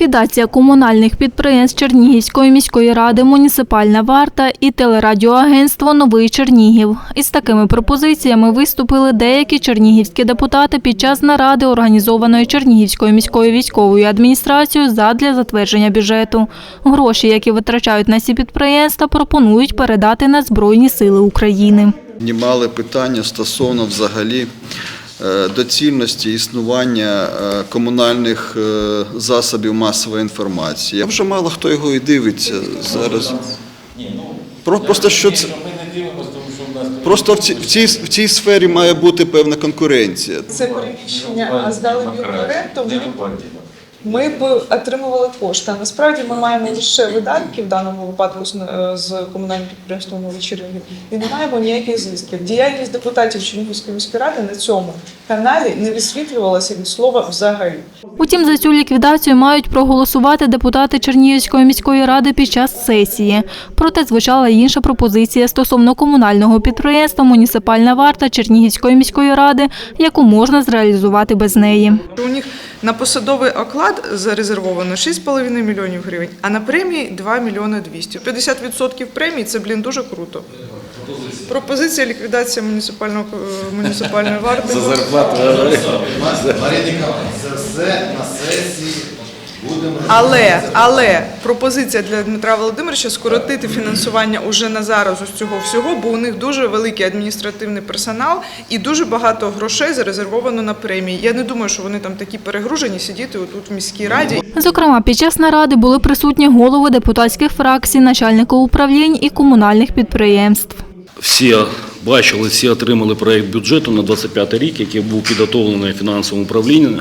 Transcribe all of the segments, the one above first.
Ліквідація комунальних підприємств Чернігівської міської ради, муніципальна варта і телерадіоагентство Новий Чернігів. Із такими пропозиціями виступили деякі чернігівські депутати під час наради, організованої Чернігівською міською військовою адміністрацією задля затвердження бюджету. Гроші, які витрачають на ці підприємства, пропонують передати на Збройні Сили України. Піднімали питання стосовно взагалі доцільності існування е, комунальних е, засобів масової інформації. Вже мало хто його і дивиться зараз. Про- Просто що це просто в цій, в цій в цій сфері має бути певна конкуренція. це переміщення, а здали оренду, ми, б отримували кошти. А насправді ми маємо лише видатки в даному випадку з, е, комунальним підприємством «Новий і не маємо ніяких зв'язків. Діяльність депутатів Чернігівської міської ради на цьому каналі не висвітлювалася від слова взагалі. Утім, за цю ліквідацію мають проголосувати депутати Чернігівської міської ради під час сесії. Проте звучала інша пропозиція стосовно комунального підприємства Муніципальна варта Чернігівської міської ради, яку можна зреалізувати без неї. У них на посадовий оклад зарезервовано 6,5 мільйонів гривень, а на премії 2 мільйони 200. 50% премії – це, блін, дуже круто. Пропозиція ліквідації муніципального е, муніципальної варти. Марія Ніколаївна, це все на сесії Але, але пропозиція для Дмитра Володимировича скоротити фінансування уже на зараз ось цього всього, бо у них дуже великий адміністративний персонал і дуже багато грошей зарезервовано на премії. Я не думаю, що вони там такі перегружені сидіти отут в міській раді. Зокрема, під час наради були присутні голови депутатських фракцій, начальники управлінь і комунальних підприємств. Всі бачили, всі отримали проєкт бюджету на 25 рік, який був підготовлений фінансовим управлінням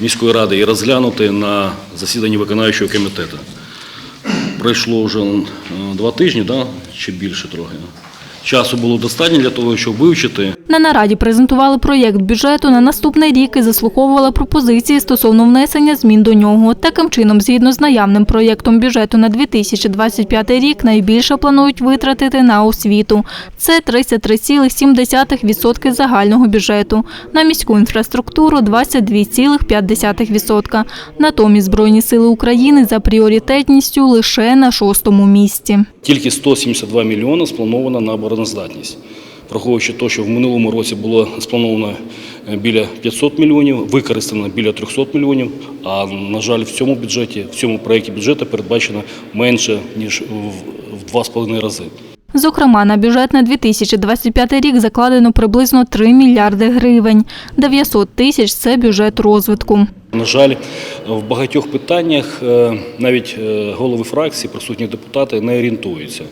міської ради і розглянути на засіданні виконавчого комітету. Пройшло вже е, два тижні, да? чи більше трохи. Часу було достатньо для того, щоб вивчити На нараді презентували проєкт бюджету на наступний рік і заслуховували пропозиції стосовно внесення змін до нього. Таким чином, згідно з наявним проєктом бюджету на 2025 рік, найбільше планують витратити на освіту. Це 33,7% загального бюджету. На міську інфраструктуру 22,5%. Натомість Збройні сили України за пріоритетністю лише на шостому місці. Тільки 172 мільйони сплановано на обороноздатність. Враховуючи те, що в минулому році було сплановано е, біля 500 мільйонів, використано біля 300 мільйонів, а на жаль, в цьому бюджеті, в цьому проєкті бюджету передбачено менше ніж в- в 2,5 рази. Зокрема, на бюджет на 2025 рік закладено приблизно 3 мільярди гривень. 900 тисяч – це бюджет розвитку. На жаль, в багатьох питаннях е, навіть е, голови фракції, присутні депутати не орієнтуються.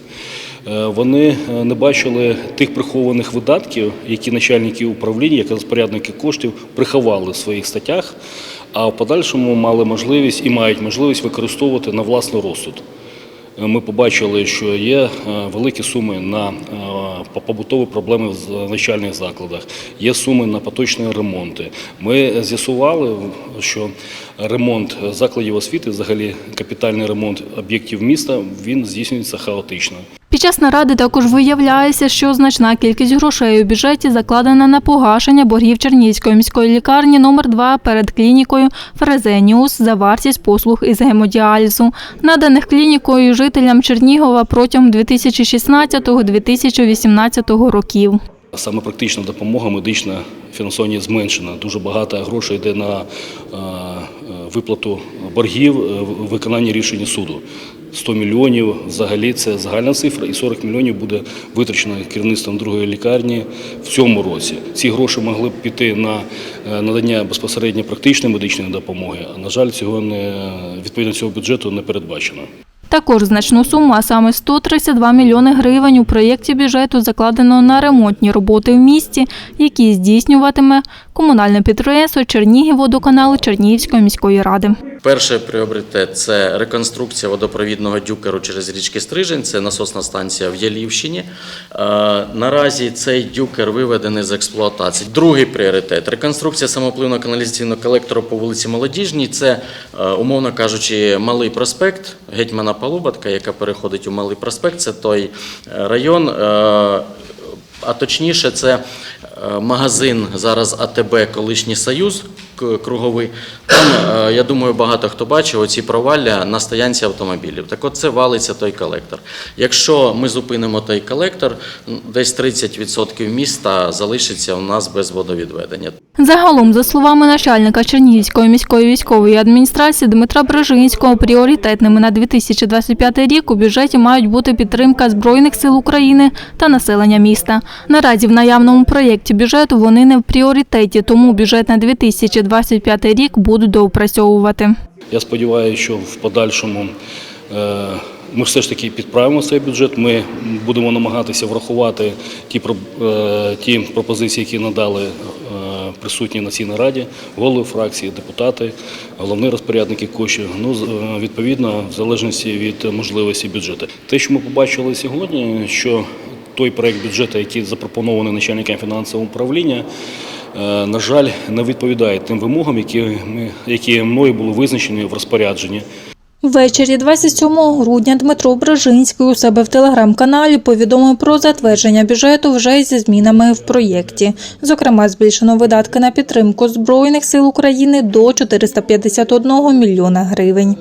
Е, Вони е, не бачили тих прихованих видатків, які начальники управління, як розпорядники коштів приховали в своїх статтях, а в подальшому мали можливість і мають можливість використовувати на власний розсуд. Е, Ми побачили, що є великі суми на побутові проблеми в навчальних закладах, є суми на поточні ремонти. Ми з'ясували, що ремонт закладів освіти, взагалі капітальний ремонт об'єктів міста, він здійснюється хаотично. Під час наради також виявляється, що значна кількість грошей у бюджеті закладена на погашення боргів Чернігівської міської лікарні номер 2 перед клінікою Фрезеніус за вартість послуг із гемодіалізу, наданих клінікою жителям Чернігова протягом 2016-2018 років. Саме практична допомога медична фінансування зменшена. Дуже багато грошей йде на е, виплату боргів, е, виконання рішення суду. 100 мільйонів взагалі це загальна цифра, і 40 мільйонів буде витрачено керівництвом другої лікарні в цьому році. Ці гроші могли б піти на е, надання безпосередньо практичної медичної допомоги. А на жаль, цього не відповідно цього бюджету не передбачено. Також значну суму, а саме 132 мільйони гривень у проєкті бюджету закладено на ремонтні роботи в місті, які здійснюватиме комунальне підприємство Чернігівводоканал Чернігівської міської ради. Перший пріоритет це реконструкція водопровідного дюкеру через річки Стрижень. Це насосна станція в Ялівщині. Е, Наразі цей дюкер виведений з експлуатації. Другий пріоритет реконструкція самопливного каналізаційного колектора по вулиці Молодіжній. Це, е, умовно кажучи, малий проспект Гетьмана Палубатка, яка переходить у малий проспект. Це той е, район. А точніше, це е, магазин зараз АТБ Колишній Союз круговий. Там, е, я думаю, багато хто бачив оці провалля на стоянці автомобілів. Так от це валиться той колектор. Якщо ми зупинимо той колектор, десь 30% міста залишиться у нас без водовідведення. Загалом, за словами начальника Чернігівської міської військової адміністрації Дмитра Брежинського, пріоритетними на 2025 рік у бюджеті мають бути підтримка Збройних сил України та населення міста. Наразі в наявному проєкті бюджету вони не в пріоритеті, тому бюджет на 2025 рік будуть доопрацьовувати. Я сподіваюся, що в подальшому е, ми все ж таки підправимо цей бюджет. Ми будемо намагатися врахувати ті, е, ті пропозиції, які надали е, присутні на цій нараді, голови фракції, депутати, головні розпорядники коштів. Ну, відповідно, в залежності від можливості бюджету. Те, що ми побачили сьогодні, що той проект бюджету, який запропонований начальником фінансового управління, на жаль, не відповідає тим вимогам, які, ми, які мною були визначені в розпорядженні. Ввечері 27 грудня Дмитро Брежинський у себе в телеграм-каналі повідомив про затвердження бюджету вже зі змінами в проєкті. Зокрема, збільшено видатки на підтримку Збройних сил України до 451 мільйона гривень.